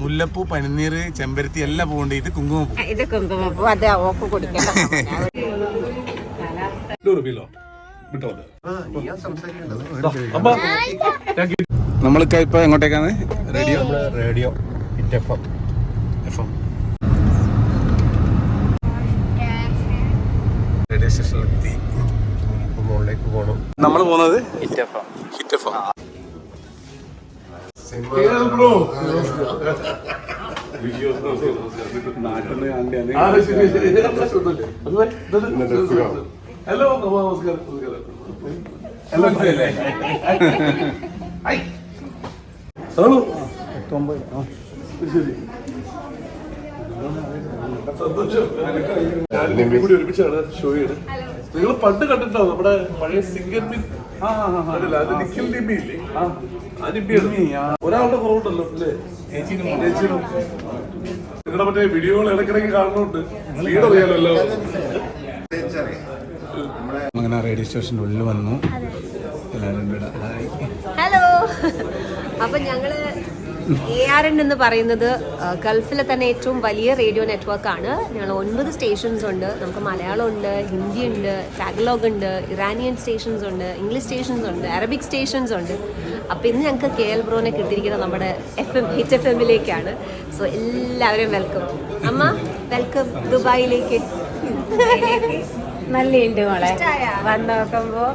മുല്ലപ്പൂ പനിനീര് ചെമ്പരത്തി എല്ലാം പൂവുണ്ട്. ഇത് കുങ്കുമപ്പൂ ഇത് കുങ്കുമപ്പൂ അത് ഓക്ക് കുടിക്കണം നമ്മൾക്ക് ഇപ്പൊ എങ്ങോട്ടേക്കാണ്? റേഡിയോ റേഡിയോ റേഡിയോ സ്റ്റേഷനിലെത്തി മുകളിലേക്ക് പോകണം നമ്മൾ പോകുന്നത് hit F hit F M hello നമസ്കാരം നമസ്കാരം. ഹലോ. ശരി. സന്തോഷം. കൂടി ഒരുമിച്ചാണ് ഷോ ചെയ്ത് നിങ്ങൾ പണ്ട് കണ്ടിട്ടോ നമ്മുടെ പഴയ സിംഗർ പിൻ കണ്ടില്ല അത് നിഖിൽ നിമ്മി ഇല്ലേ ആ. നിമ്മിയാണ് ഒരാളുടെ കുറവുണ്ടല്ലോ അല്ലേ? ചേച്ചിനും നിങ്ങളുടെ മറ്റേ വീഡിയോകൾ ഇടയ്ക്കിടയ്ക്ക് കാണുന്നുണ്ട്. അറിയാലോ അങ്ങനെ റേഡിയോ സ്റ്റേഷന്റെ ഉള്ളിൽ വന്നു. എല്ലാവരും ഹലോ അപ്പൊ ഞങ്ങൾ എ ആർ എൻ എന്ന് പറയുന്നത് ഗൾഫിലെ തന്നെ ഏറ്റവും വലിയ റേഡിയോ നെറ്റ്വർക്ക് ആണ് ഞങ്ങൾ ഒൻപത് സ്റ്റേഷൻസ് ഉണ്ട്. നമുക്ക് മലയാളം ഉണ്ട് ഹിന്ദി ഉണ്ട് ടാഗലോഗ് ഉണ്ട് ഇറാനിയൻ സ്റ്റേഷൻസ് ഉണ്ട് ഇംഗ്ലീഷ് സ്റ്റേഷൻസ് ഉണ്ട് അറബിക് സ്റ്റേഷൻസ് ഉണ്ട്. അപ്പോൾ ഇന്ന് ഞങ്ങൾക്ക് കെ എൽ ബ്രോനെ കിട്ടിയിരിക്കുന്നത് നമ്മുടെ എഫ് എം എച്ച് എഫ് എമ്മിലേക്കാണ് സോ എല്ലാവരും വെൽക്കം അമ്മ വെൽക്കം ദുബായിലേക്ക്. നല്ലുണ്ട് മോളെ. വന്ന് നോക്കുമ്പോൾ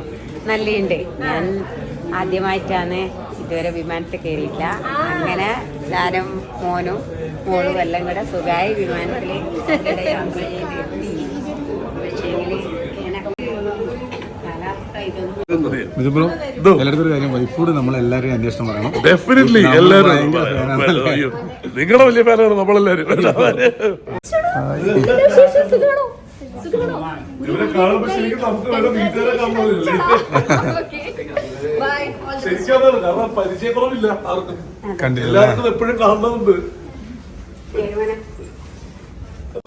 നല്ലുണ്ട്. ഞാൻ ആദ്യമായിട്ടാണ് ഇതുവരെ വിമാനത്തിൽ കയറിയില്ല അങ്ങനെ ഞാനും മോനും മോളും എല്ലാം കൂടെ സുഖമായി വിമാനത്തിൽ എല്ലായിടത്തും കാര്യം വൈഫോട് അന്വേഷണം പറയണം. ഡെഫിനറ്റ്ലി എല്ലാരും നിങ്ങളുടെ വലിയ ഫാനാണ് നമ്മളെല്ലാരും ഇവരെ കാണുമ്പോ ശരിക്കും നമുക്ക് വേണ്ട വീട്ടുകാരെ കാണുന്നില്ലേ ശരിക്കും അതാണ്. കാരണം പരിചയക്കുറവില്ല ആർക്കും. കണ്ടില്ല. എല്ലാവർക്കും എപ്പോഴും കാണുന്നുണ്ട്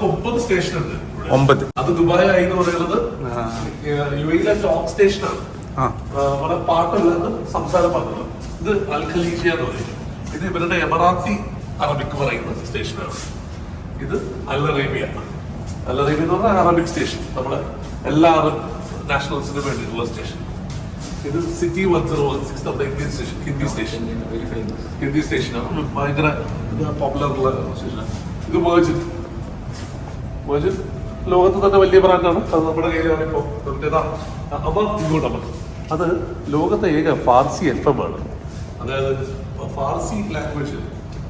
ഒമ്പത് സ്റ്റേഷൻ ഉണ്ട് ഒമ്പത്. അത് ദുബായ് ആയി എന്ന് പറയുന്നത്. യു എയിലെ ടോപ്പ് സ്റ്റേഷനാണ്. അവിടെ നമ്മുടെ പാട്ടല്ലാത്ത സംസാര പാട്ടുകൾ ഇത് അൽ ഖലീജിയ എന്ന് പറയും. ഇത് ഇവരുടെ എമറാത്തി അറബിക് പറയുന്ന സ്റ്റേഷനാണ്. ഇത് അൽ അറേബ്യ അൽ അറേബ്യ എന്ന് പറഞ്ഞാൽ അറബിക് സ്റ്റേഷൻ. നമ്മുടെ എല്ലാ അറബ് നാഷണൽസിനും വേണ്ടിയിട്ടുള്ള സ്റ്റേഷൻ. ഇത് city one zero one six നമ്മുടെ Indian station Hindi station Hindi സ്റ്റേഷനാണ് ഭയങ്കര പോപ്പുലർ ഉള്ള സ്റ്റേഷനാണ് ഇത് വേർജിൻ വേർജിൻ ലോകത്ത് തന്നെ വലിയ ബ്രാൻഡാണ് അത് നമ്മുടെ കയ്യിലാണ് ഇപ്പോൾ അമ്മ ഇങ്ങോട്ടമ്മ അത് ലോകത്തെ ഏക ഫാർസി എഫ് എം ആണ്. അതായത് ഫാർസി ലാംഗ്വേജ്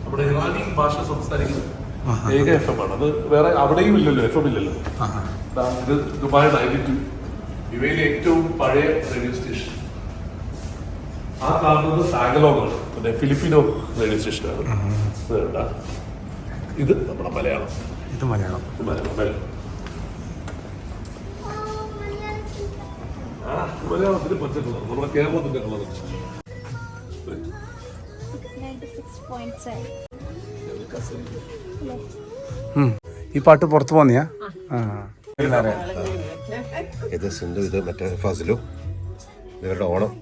നമ്മുടെ ഇറാനി ഭാഷ സംസാരിക്കുന്നത് ഏക എഫ് എം ആണ്. അത് വേറെ അവിടെയും ഇല്ലല്ലോ എഫ് എം ഇല്ലല്ലോ. ദാ ഇത് ദുബായ് നയന്റി ടു ഇവയിലെ ഏറ്റവും പഴയ റേഡിയോ സ്റ്റേഷൻ ആ കാണുന്നത് സാഗലോഗാണ് പിന്നെ ഫിലിപ്പിനോ റേഡിയോ സ്റ്റേഷനാണ്. ഇത് ഇത് നമ്മുടെ മലയാളം. ഇത് മലയാളം. മലയാളം മലയാളത്തിന് നമ്മുടെ കേരളത്തിന്റെ കളർ. ഈ പാട്ട് പുറത്തു പോന്നിയാ? ആ. ഇത് സിന്ധു ഇത് മറ്റേ ഫസലു. ഇവരുടെ ഓണം.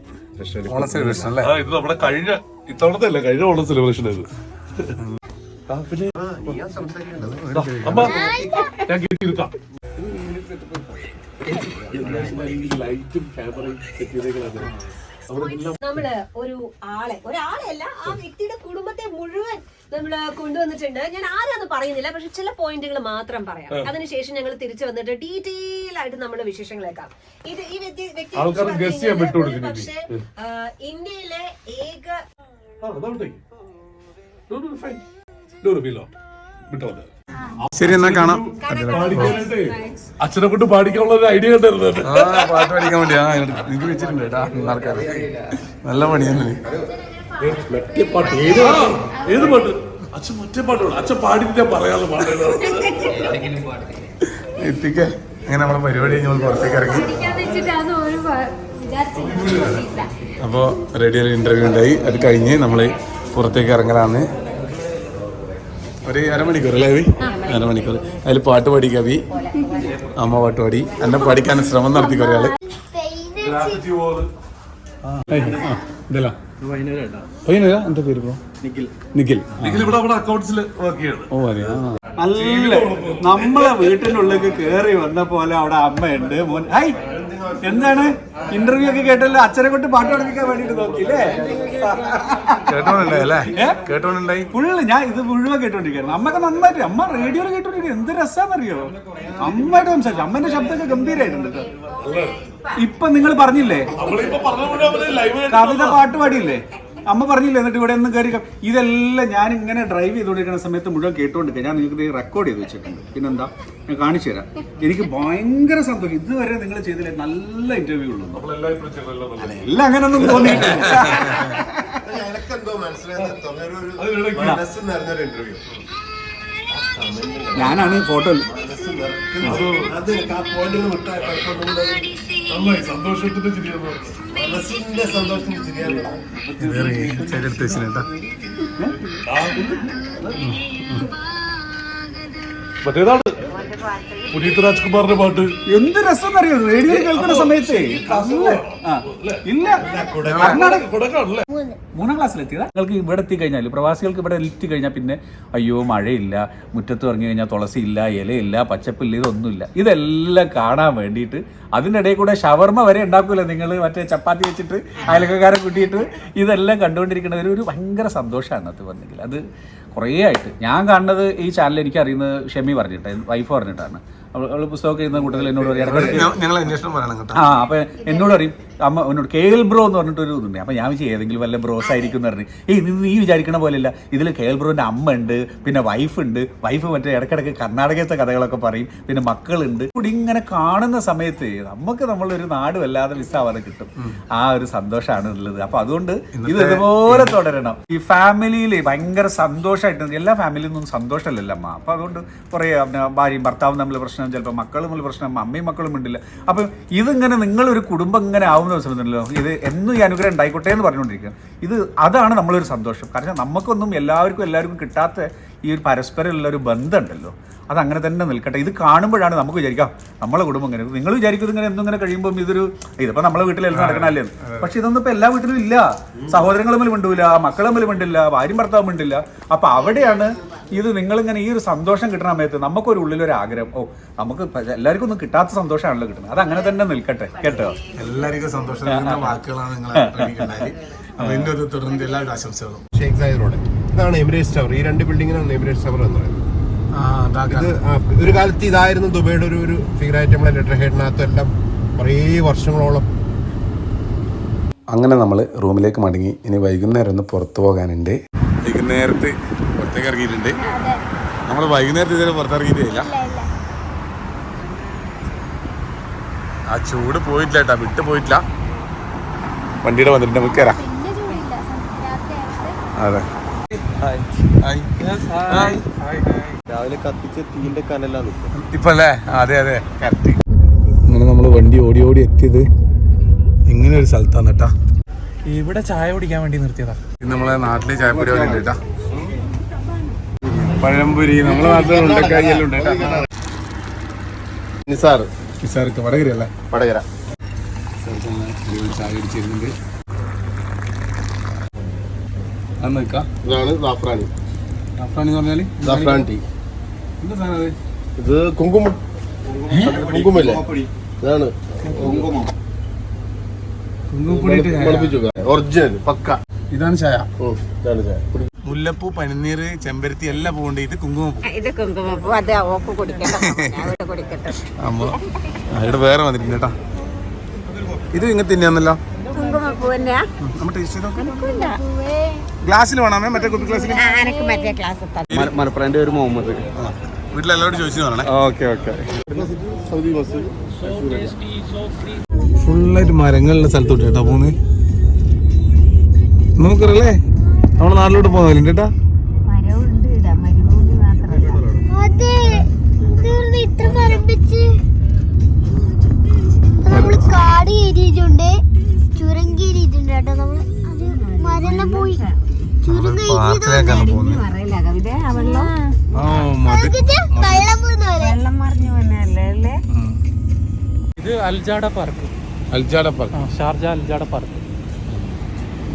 ഓണം സെലിബ്രേഷൻ അല്ലേ? ഇത് നമ്മുടെ കഴിഞ്ഞ ഇത്തവണത്തെ അല്ല കഴിഞ്ഞ ഓണം സെലിബ്രേഷൻ ഇത്. ആ, പിന്നെ അമ്മ ഞാൻ ഇരുത്താം ലൈറ്റും ക്യാമറയും സെറ്റ് ചെയ്തേക്കുന്നത് നമ്മൾ ഒരു ആളെ ഒരാളെ അല്ല ആ വ്യക്തിയുടെ കുടുംബത്തെ മുഴുവൻ നമ്മൾ കൊണ്ടുവന്നിട്ടുണ്ട്. ഞാൻ ആരാന്ന് പറയുന്നില്ല പക്ഷെ ചില പോയിന്റുകൾ മാത്രം പറയാം. അതിനുശേഷം ഞങ്ങൾ തിരിച്ചു വന്നിട്ട് ഡീറ്റെയിൽ ആയിട്ട് നമ്മുടെ വിശേഷങ്ങളേക്കാം ഇത് ഈ വ്യക്തി വ്യക്തി പക്ഷെ ഇന്ത്യയിലെ ഏക വിട്ടോ. ശരി എന്നാ കാണാം. അച്ഛനെ കൊണ്ട് പാടിക്കാനുള്ള ഒരു ഐഡിയ ഉണ്ടായിരുന്നു ആ പാട്ട് പഠിക്കാൻ വേണ്ടി. ആ ഇത് വെച്ചിട്ടുണ്ട് കേട്ടാ. ആൾക്കാർ നല്ല പണിയാണ് മറ്റേ പാട്ട് ഏത് പാട്ട്? ഏത് പാട്ട്? അച്ഛൻ മറ്റേ പാട്ടുണ്ട് അച്ഛൻ പാടിയിട്ട് പറയാനുള്ള പാട്ട് ഏതാണ്? എത്തിക്ക. അങ്ങനെ നമ്മളെ പരിപാടി നമ്മൾ പുറത്തേക്ക് ഇറങ്ങി. അപ്പോൾ റേഡിയോയിൽ ഇന്റർവ്യൂ ഉണ്ടായി. അത് കഴിഞ്ഞ് നമ്മൾ പുറത്തേക്ക് ഇറങ്ങലാണ് ഒരു അരമണിക്കൂർ അല്ലേ അരമണിക്കൂർ. അതിൽ പാട്ട് പാടി കവി. അമ്മ പാട്ട് പാടി. എന്നെ പഠിക്കാൻ ശ്രമം നടത്തി കുറേ ആൾ. ഇതല്ല. പോലെ. പയ്യനാ എന്താ പേര് ബ്രോ? നിഖിൽ. നിഖിൽ. ഇവിടെ അവിടെ അക്കൗണ്ട്സിൽ വർക്ക് ചെയ്യണം ഓ അതെ നല്ല നമ്മളെ വീട്ടിനുള്ളിലേക്ക് കേറി വന്ന പോലെ അവിടെ അമ്മയുണ്ട് മോൻ ഹായ് എന്താണ്? ഇന്റർവ്യൂ ഒക്കെ കേട്ടല്ലോ അച്ഛനെ കൊണ്ട് പാട്ട് പഠിപ്പിക്കാൻ വേണ്ടിട്ട് നോക്കിയില്ലേ? കേട്ടോണ്ടായി ഫുള്ള് ഞാൻ ഇത് മുഴുവൻ കേട്ടോണ്ടിരിക്കുന്നു അമ്മയ്ക്ക് നന്നായിട്ട് അമ്മ റേഡിയോയിൽ കേട്ടോണ്ടിരിക്കും എന്ത് രസാന്നറിയോ? അമ്മയുടെ സംസാരിച്ചു അമ്മന്റെ ശബ്ദമൊക്കെ ഗംഭീരായിട്ടുണ്ട് ഇപ്പൊ നിങ്ങൾ പറഞ്ഞില്ലേ? കവിത പാട്ട് പാടിയില്ലേ? അമ്മ പറഞ്ഞില്ല എന്നിട്ട് ഇവിടെ ഒന്നും കയറി ഇതെല്ലാം ഞാൻ ഇങ്ങനെ ഡ്രൈവ് ചെയ്തുകൊണ്ടിരിക്കുന്ന സമയത്ത് മുഴുവൻ കേട്ടുകൊണ്ടിരിക്കുക ഞാൻ നിങ്ങൾക്ക് റെക്കോർഡ് ചെയ്ത് വെച്ചിട്ടുണ്ട്. പിന്നെന്താ? ഞാൻ കാണിച്ചു തരാം. എനിക്ക് ഭയങ്കര സന്തോഷം. ഇതുവരെ നിങ്ങൾ ചെയ്തില്ല? നല്ല ഇന്റർവ്യൂ ഉള്ളൂ. എല്ലാം അങ്ങനെയൊന്നും തോന്നിയിട്ടില്ല. എനക്കെന്തോ മനസ്സിലായത് ഇന്റർവ്യൂ ഞാനാണ് ഫോട്ടോ സന്തോഷത്തിന്റെ എടുത്ത് വെച്ചിട്ടാ മറ്റേതാണ്? പുനീത് രാജ്കുമാറിന്റെ പാട്ട്. എന്ത് രസം അറിയോ റേഡിയോ കേൾക്കുന്ന സമയത്ത് ഇല്ല. മൂന്നാം ക്ലാസ്സിലെത്തിയതാ. നിങ്ങൾക്ക് ഇവിടെ എത്തി കഴിഞ്ഞാൽ പ്രവാസികൾക്ക് ഇവിടെ എത്തിക്കഴിഞ്ഞാൽ പിന്നെ അയ്യോ മഴയില്ല. മുറ്റത്ത് ഇറങ്ങി കഴിഞ്ഞാൽ തുളസി ഇല്ല ഇലയില്ല പച്ചപ്പില്ല ഇതൊന്നുമില്ല. ഇതെല്ലാം കാണാൻ വേണ്ടിയിട്ട് അതിനിടയിൽ കൂടെ ഷവർമ വരെ ഉണ്ടാക്കൂല നിങ്ങൾ മറ്റേ ചപ്പാത്തി വെച്ചിട്ട് അയലക്കാരെ കൂട്ടിയിട്ട് ഇതെല്ലാം കണ്ടുകൊണ്ടിരിക്കുന്ന ഒരു ഒരു ഭയങ്കര സന്തോഷമാണ് അത് വന്നെങ്കിൽ അത് കുറേ ആയിട്ട്. ഞാൻ കാണുന്നത് ഈ ചാനൽ എനിക്ക് അറിയുന്നത് ഷെമി പറഞ്ഞിട്ട് വൈഫ് പറഞ്ഞിട്ടാണ്. അവൾ പുസ്തകമൊക്കെ എഴുതുന്ന കൂട്ടത്തിൽ എന്നോട് പറയും ആ അപ്പൊ എന്നോട് അറിയും അമ്മ എന്നോട് കേൾ ബ്രോ എന്ന് പറഞ്ഞിട്ടൊരു ഇതുണ്ട്. അപ്പം ഞാൻ വിചാരിച്ചു ഏതെങ്കിലും വല്ല ബ്രോസ് ആയിരിക്കും എന്ന് പറഞ്ഞു. ഏയ് നീ നീ വിചാരിക്കണ പോലെയല്ല. ഇതിൽ കേൾ ബ്രോന്റെ അമ്മ ഉണ്ട് പിന്നെ വൈഫ് ഉണ്ട്. വൈഫ് മറ്റേ ഇടയ്ക്കിടയ്ക്ക് കർണാടകത്തെ കഥകളൊക്കെ പറയും. പിന്നെ മക്കളുണ്ട്. കൂടി ഇങ്ങനെ കാണുന്ന സമയത്ത് നമുക്ക് നമ്മളൊരു നാട് വല്ലാതെ മിസ്സാവാതെ കിട്ടും. ആ ഒരു സന്തോഷമാണ് ഉള്ളത്. അപ്പം അതുകൊണ്ട് ഇത് ഇതുപോലെ തുടരണം. ഈ ഫാമിലിയിൽ ഭയങ്കര സന്തോഷമായിട്ട് എല്ലാ ഫാമിലിയിൽ നിന്നും സന്തോഷമല്ലല്ലോ അമ്മ. അപ്പം അതുകൊണ്ട് കുറേ ഭാര്യയും ഭർത്താവും തമ്മിൽ പ്രശ്നം ചിലപ്പോൾ മക്കളും തമ്മിൽ പ്രശ്നം അമ്മയും മക്കളും ഉണ്ടില്ല അപ്പം ഇതിങ്ങനെ നിങ്ങളൊരു കുടുംബം ഇങ്ങനെ ആവുന്ന മനസ്സിലുണ്ടല്ലോ ഇത് എന്നും ഈ അനുഗ്രഹം ഉണ്ടായിക്കോട്ടെ എന്ന് പറഞ്ഞുകൊണ്ടിരിക്കുക. ഇത് അതാണ് നമ്മളൊരു സന്തോഷം. കാരണം നമുക്കൊന്നും എല്ലാവർക്കും എല്ലാവർക്കും കിട്ടാത്ത ഈ ഒരു പരസ്പരമുള്ള ഒരു ബന്ധമുണ്ടല്ലോ. അത് അങ്ങനെ തന്നെ നിൽക്കട്ടെ. ഇത് കാണുമ്പോഴാണ് നമുക്ക് വിചാരിക്കാം നമ്മളെ കുടുംബം ഇങ്ങനെ നിങ്ങൾ വിചാരിക്കും ഇങ്ങനെ എന്തെങ്കിലും ഇങ്ങനെ കഴിയുമ്പോൾ ഇതൊരു ഇതിപ്പോ നമ്മളെ വീട്ടിലെല്ലാം നടക്കണല്ലേ പക്ഷെ ഇതൊന്നും ഇപ്പൊ എല്ലാ വീട്ടിലും ഇല്ല. സഹോദരങ്ങൾ തമ്മിൽ മിണ്ടൂല മക്കൾ തമ്മിൽ മിണ്ടില്ല ഭാര്യയും ഭർത്താവും മിണ്ടില്ല. അപ്പൊ അവിടെയാണ് ഇത് നിങ്ങൾ ഇങ്ങനെ ഈ ഒരു സന്തോഷം കിട്ടുന്ന സമയത്ത് നമുക്കൊരു ഉള്ളിലൊരു ആഗ്രഹം ഓ നമുക്ക് എല്ലാവർക്കും ഒന്നും കിട്ടാത്ത സന്തോഷമാണല്ലോ കിട്ടുന്നത്. അത് അങ്ങനെ തന്നെ നിൽക്കട്ടെ. കേട്ടോ? എല്ലാവർക്കും സന്തോഷം നൽകുന്ന വാക്കുകളാണ് തുടർന്ന് എല്ലാവരുടെ ആശംസകളും. Sheikh Zayed road. ഇതാണ് എമിറേറ്റ്സ് ടവർ. ഈ രണ്ട് ബിൽഡിങ്ങിനാണ് എമിറേറ്റ്സ് ടവർ എന്ന് പറയുന്നത്. ഇത് ഒരു കാലത്ത് ഇതായിരുന്നു ദുബൈയുടെ ഒരു ഒരു ഫിഗറായിട്ട് നമ്മളെ ലെറ്റർ ഹെഡിനകത്തും എല്ലാം കുറേ വർഷങ്ങളോളം. അങ്ങനെ നമ്മൾ റൂമിലേക്ക് മടങ്ങി. ഇനി വൈകുന്നേരം ഒന്ന് പുറത്തു പോകാനുണ്ട്. വൈകുന്നേരത്ത് പുറത്തേക്ക് ഇറങ്ങിയിട്ടുണ്ട്. നമ്മൾ വൈകുന്നേരത്ത് ഇതുവരെ പുറത്തിറങ്ങിയിട്ടില്ല ആ ചൂട് പോയിട്ടില്ല കേട്ടാ. വിട്ട് പോയിട്ടില്ല. വണ്ടിയുടെ വന്നിട്ടുണ്ട്. നമുക്ക് കയറാം അതെ. രാവിലെ കത്തിച്ച തീന്റെ കനലാണ് ഇപ്പല്ലേ? അതെ അതെ. കറക്റ്റ്. അങ്ങനെ നമ്മൾ വണ്ടി ഓടി ഓടി എത്തിയത് ഇങ്ങനെ ഒരു സ്ഥലത്താണ് കേട്ടാ. ഇവിടെ ചായ കുടിക്കാൻ വേണ്ടി നിർത്തിയതാ. നമ്മളെ നാട്ടിലെ ചായപ്പൊടി പൊടി ഉണ്ട് കേട്ടാ. പഴംപൊരി നമ്മളെ നാട്ടിലെ ഉണ്ടക്കായി എല്ലാം ഉണ്ട് കേട്ടാ. നിസാർ. നിസാർക്ക് വടകര അല്ലേ വടകര. ചായ അടിച്ചിരുന്നുണ്ട് ഇതാണ് എന്ന് പറഞ്ഞാൽ സാഫ്രാൻ ടീ. എന്താ സാധനം അത്? ഇത് കുങ്കുമം. കുങ്കുമല്ലേ ഇതാണ്. കുങ്കുമം. ചായ. മണപ്പിച്ചു ഒറിജിനൽ പക്ക. ഇതാണ് ചായ. ഇതാണ് ചായ. കുടി. മുല്ലപ്പൂ പനിനീര് ചെമ്പരത്തി എല്ലാം പൂവുണ്ട്. ഇത് കുങ്കുമപ്പൂ. ഇത് കുങ്കുമപ്പൂ. അത് ഓക്ക് കുടിക്കട്ടെ. അമ്മ വേറെ വന്നിട്ടുണ്ട് കേട്ടാ. ഇത് ഇങ്ങനെ തന്നെയാന്നല്ലോ കുങ്കുമപ്പൂ തന്നെയാ? നമ്മൾ ടേസ്റ്റ് ചെയ്തോ എനിക്കില്ല. ഗ്ലാസ്സിൽ വേണമേ മറ്റേ കുപ്പി ഗ്ലാസ്സിൽ? ആ, മറ്റേ ക്ലാസ് തന്നെ മലപ്പുറന്റെ ഒരു മുഹമ്മദ്. വീട്ടിലെല്ലാവരും ചോദിച്ചു പറയണേ ഓക്കെ ഓക്കെ. Saudi bus. ഫുള്ളായിട്ട് മരങ്ങളുള്ള സ്ഥലത്തോട്ട് കേട്ടോ പോന്ന്. നമുക്കറിയല്ലേ? നമ്മളെ നാട്ടിലോട്ട് പോകുന്നില്ല കേട്ടാ കാട് കയറിയിട്ടുണ്ട് ചുരം കയറിയിട്ടുണ്ട് കേട്ടോ നമ്മൾ അത് മരണം പോയി. പാർക്കിലേക്കാണ് പോകുന്നത് ഇത് Al Jada park. Al Jada park. Sharjah Al Jada park.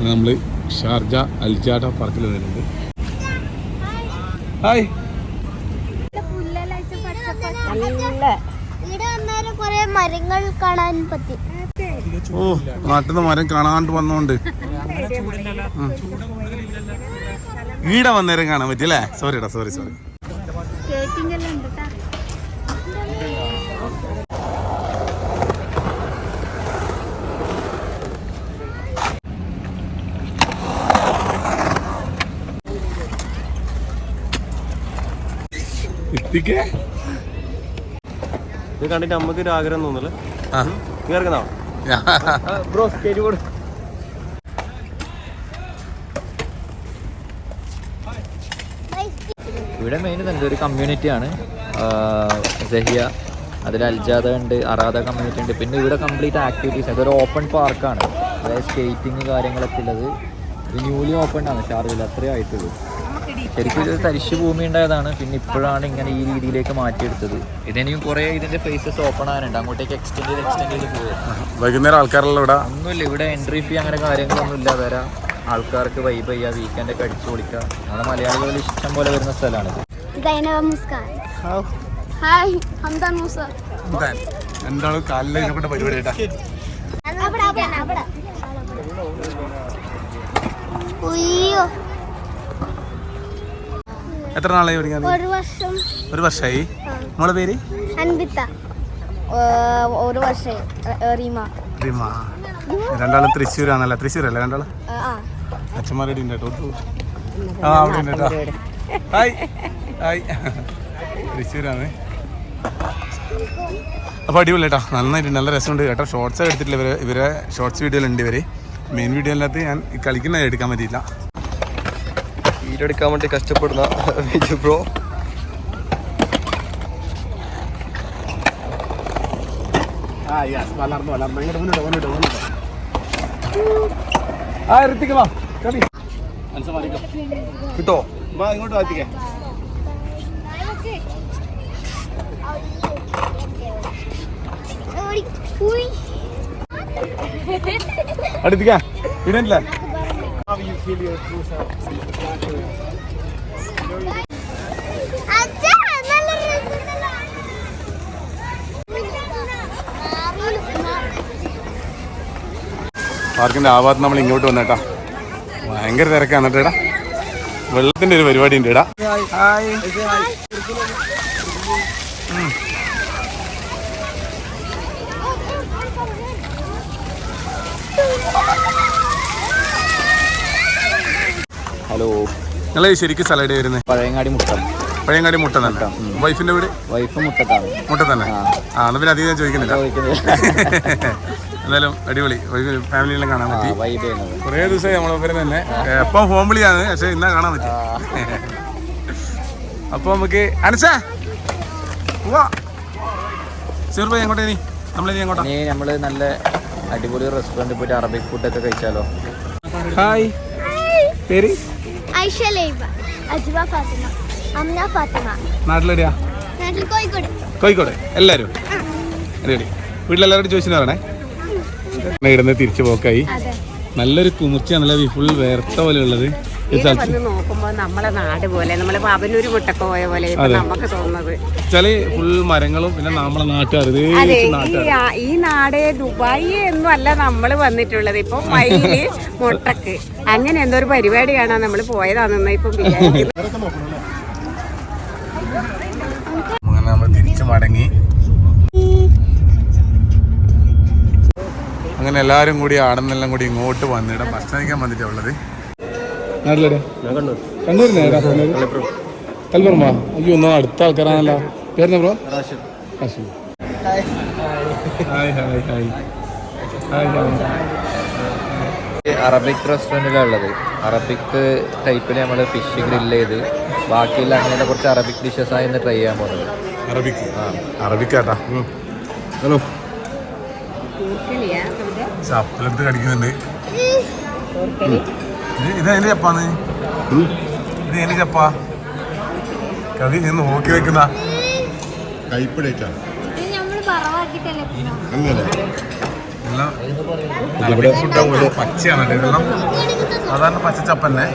നമ്മൾ ഷാർജ അൽജാഡ പാർക്കിൽ വരുന്നുണ്ട്. ഹായ്. മരങ്ങൾ കാണാൻ പറ്റി. ഓ നാട്ടിൽ നിന്ന് മരം കാണാണ്ട് വന്നോണ്ട്. ഈടെ വന്നേരം കാണാൻ പറ്റിയല്ലേ? സോറിടാ സോറി സോറി ഉണ്ട് ഇത് കണ്ടിട്ട് നമുക്ക് ഒരു ആഗ്രഹം തോന്നുന്നു ആ. നീ ബ്രോ സ്റ്റേജ് കൊടു. ഇവിടെ മെയിൻ തന്നെ ഒരു കമ്മ്യൂണിറ്റിയാണ് സഹിയ അതിൽ അൽജാദ ഉണ്ട് അറാദ കമ്മ്യൂണിറ്റി ഉണ്ട്. പിന്നെ ഇവിടെ കംപ്ലീറ്റ് ആക്ടിവിറ്റീസ് അതൊരു ഓപ്പൺ പാർക്കാണ് അതായത് സ്കേറ്റിംഗ് കാര്യങ്ങളൊക്കെ ഉള്ളത്. ഇത് ന്യൂലി ഓപ്പൺ ആണ്. ഷാർജയിൽ അത്രയും ആയിട്ടുള്ളൂ. ശരിക്കും ഇത് തരിശു ഭൂമി ഉണ്ടായതാണ്. പിന്നെ ഇപ്പോഴാണ് ഇങ്ങനെ ഈ രീതിയിലേക്ക് മാറ്റിയെടുത്തത്. ഇതിനെയും കുറേ ഇതിന്റെ ഫേസസ് ഓപ്പൺ ആകാനുണ്ട്. അങ്ങോട്ടേക്ക് എക്സ്റ്റെൻഡ് ചെയ്ത് എക്സ്റ്റെൻഡ് ചെയ്ത് പോകും വൈകുന്നേരം ആൾക്കാരെല്ലാം ഇവിടെ? ഒന്നുമില്ല. ഇവിടെ എൻട്രി ഫീ അങ്ങനെ കാര്യങ്ങളൊന്നും ഇല്ല വരാം. ആൾക്കാർക്ക് വൈബ് ചെയ്യുക വീക്കെൻഡ് ഒക്കെ അടിച്ചു പൊളിക്കുക. നമ്മുടെ മലയാളികൾ ഇഷ്ടം പോലെ വരുന്ന സ്ഥലമാണിത് ഹായ് ഹംദാൻ മൂസ. പരിപാടി കേട്ടാ. അവിടെ എത്ര നാളായി പഠിക്കാൻ ഒരു വർഷം. ഒരു വർഷമായി മോളെ പേര്? അൻപിത്ത ഒരു വർഷം റീമ. റീമ. രണ്ടാളും തൃശ്ശൂരാണല്ലേ? തൃശ്ശൂരല്ലേ രണ്ടാളും? ആ. അച്ഛന്മാരുടെ ഉണ്ട് കേട്ടോ ആ അവിടെ ഉണ്ട് കേട്ടോ. ഹായ്. ഹായ്. തൃശ്ശൂരാണ്. അപ്പോൾ അടിപൊളി കേട്ടോ. നന്നായിട്ട് നല്ല രസമുണ്ട് കേട്ടോ. ഷോർട്സ് എടുത്തിട്ടില്ല ഇവരെ. ഇവരെ ഷോർട്സ് വീഡിയോയിലുണ്ട് ഇവർ മെയിൻ വീഡിയോയിനകത്ത് ഞാൻ കളിക്കുന്ന എടുക്കാൻ പറ്റിയില്ല. വീഡിയോ വീടെടുക്കാൻ വേണ്ടി കഷ്ടപ്പെടുന്ന വിജു ബ്രോ ആ ഋത്തിക്ക് വാ. കവി കിട്ടോ? വാ ഇങ്ങോട്ട് വാത്തിക്കേ. അടുത്തിക്കാ. ഇടല്ലേ. പാർക്കിന്റെ ആ നമ്മൾ ഇങ്ങോട്ട് വന്നേട്ടാ. ഭയങ്കര തിരക്കാണ് കേട്ടോ വെള്ളത്തിന്റെ ഒരു പരിപാടി ഉണ്ട് ഇടാ ഹലോ നിങ്ങൾ ശരിക്കും സ്ഥലം വരുന്നത് പഴയങ്ങാടി മുട്ട. പഴയങ്ങാടി മുട്ട തന്നെ. വൈഫിന്റെ വീട്? വൈഫ് മുട്ടത്താണ്. മുട്ട തന്നെ. ആ. എന്നാ പിന്നെ അധികം ഞാൻ ചോദിക്കുന്നില്ല. എന്തായാലും അടിപൊളി. ഫാമിലിയെല്ലാം കാണാൻ പറ്റി. കുറേ ദിവസമായി നമ്മളെ തന്നെ. എപ്പം ഫോൺ വിളിയാണ് പക്ഷെ ഇന്നാ കാണാൻ പറ്റി. അപ്പൊ നമുക്ക് അനസാ ചെറുപ്പ എങ്ങോട്ടേ നീ നമ്മളിനി എങ്ങോട്ടാ? നീ നമ്മൾ നല്ല അടിപൊളി റെസ്റ്റോറന്റിൽ പോയിട്ട് അറബിക് ഫുഡൊക്കെ കഴിച്ചാലോ? ഹായ്. പേര്? ഐഷ ലൈബ അജ്വ ഫാത്തിമ അമ്ന ഫാത്തിമ. നാട്ടിലെവിടെയാ? നാട്ടിൽ കോഴിക്കോട്. കോഴിക്കോട്. എല്ലാവരും അടിപൊളി. വീട്ടിലെല്ലാവരും ചോദിച്ചു പറയണേ. ഇടുന്ന് തിരിച്ചു പോക്കായി. നല്ലൊരു കുമിർച്ചയാണല്ലേ ഫുൾ വേർത്ത പോലെ ഉള്ളത് നോക്കുമ്പോ നമ്മളെ നാട് പോലെ നമ്മളെ പാവനൂര് മുട്ടക്ക പോയ പോലെ. നമുക്ക് തോന്നുന്നത്. ഫുൾ മരങ്ങളും പിന്നെ നമ്മളെ നാട്ടുകാർ ഈ നാട് ദുബായി ഒന്നും അല്ല നമ്മൾ വന്നിട്ടുള്ളത്. ഇപ്പൊ മയിൽ മുട്ടക്ക്. അങ്ങനെ എന്തോ ഒരു പരിപാടി കാണാൻ നമ്മൾ പോയതാണെന്ന് ഇപ്പൊ അങ്ങനെ നമ്മൾ തിരിച്ചു മടങ്ങി. അങ്ങനെ എല്ലാവരും കൂടി ആടുന്നെല്ലാം കൂടി ഇങ്ങോട്ട് വന്നിട ഭക്ഷണം കഴിക്കാൻ വന്നിട്ടുള്ളത് അയ്യോ ഒന്നും അടുത്ത ആൾക്കാരാണല്ലോ. പേരുന്ന bro? Hi. Hi hi hi. Hi Arabic റെസ്റ്റോറന്റിലാണ് ഉള്ളത്. അറബിക് ടൈപ്പിൽ നമ്മൾ ഫിഷ് ഗ്രിൽ ചെയ്ത് ബാക്കിയുള്ള അങ്ങനെ കുറച്ച് അറബിക് ഡിഷസ് ആയി ട്രൈ ചെയ്യാൻ പോകുന്നത് അറബിക്? അറബിക്കാട്ടാ ഹലോ. ചപ്പലെടുത്ത് കടിക്കുന്നുണ്ട്. ഇത് ഇത് എന്റെ ചപ്പാന്ന്? ഇത് എന്റെ ചപ്പാ? കവി ഞാൻ നോക്കി വെക്കുന്ന. പച്ചയാണ് ഇതെല്ലാം സാധാരണ പച്ചച്ചപ്പന്നെ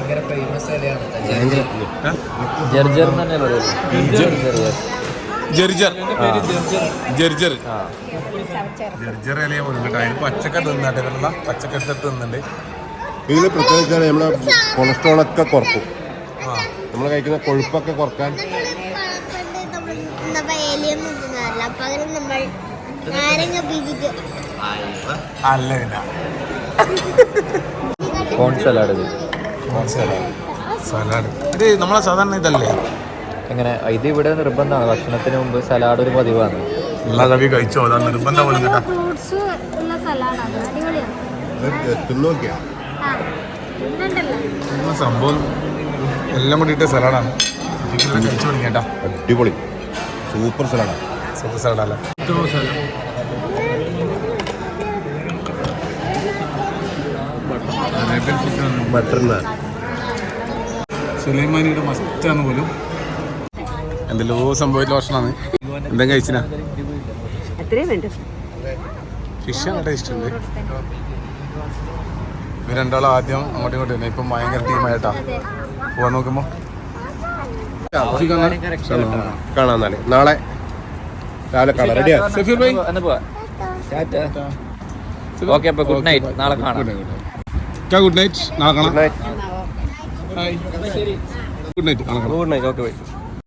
ജർജർ തന്നെ പറയുന്നത് ജർജർ. ജർജർ. ജർജർ ഇലയെ പോലും കേട്ടോ അതിന് പച്ചക്ക തിന്നാട്ടെ. ഇതെല്ലാം പച്ചക്കത്തെ തിന്നുന്നുണ്ട് ഇതിൽ പ്രത്യേകിച്ച് നമ്മളെ കൊളസ്ട്രോൾ ഒക്കെ കുറക്കും. നമ്മൾ കഴിക്കുന്ന കൊഴുപ്പൊക്കെ കുറയ്ക്കാൻ. അല്ല കോൺ സലാഡ് കോൺ സലാഡ് ഇത് സലാഡ് ഇത് നമ്മളെ സാധാരണ ഇതല്ലേ? എങ്ങനെ? ഇത് ഇവിടെ നിർബന്ധമാണ്. ഭക്ഷണത്തിന് മുമ്പ് സലാഡ് ഒരു പതിവാണ്. എല്ലാ കവി കഴിച്ചോ? അതാ നിർബന്ധം പോലും കേട്ടാ. സംഭവം എല്ലാം കൂടിയിട്ട് സലാഡാണ് കഴിച്ചു തുടങ്ങിയേട്ടാ അടിപൊളി. സൂപ്പർ സലാഡാണ് സൂപ്പർ സലാഡല്ല ബട്ടർ സുലൈമാനിയുടെ മസ്റ്റാണ് പോലും. എന്തെല്ലോ സംഭവിച്ച ഭക്ഷണമാണ്. എന്തെങ്കിലും കഴിച്ചിനാ? അത്രയും വേണ്ട? ഫിഷ് നല്ല ടേസ്റ്റ് ഉണ്ട്. ഇവർ രണ്ടാളും ആദ്യം അങ്ങോട്ടും ഇങ്ങോട്ടും തന്നെ ഇപ്പം ഭയങ്കര ടീമായിട്ടാ. പോവാൻ നോക്കുമ്പോ. കാണാം നാളെ നാളെ രാവിലെ കാണാം. റെഡിയാ സഫീർ ബൈ ഓക്കെ അപ്പൊ ഗുഡ് നൈറ്റ് നാളെ കാണാം. ഗുഡ് നൈറ്റ് നാളെ കാണാം. Good night good night okay bye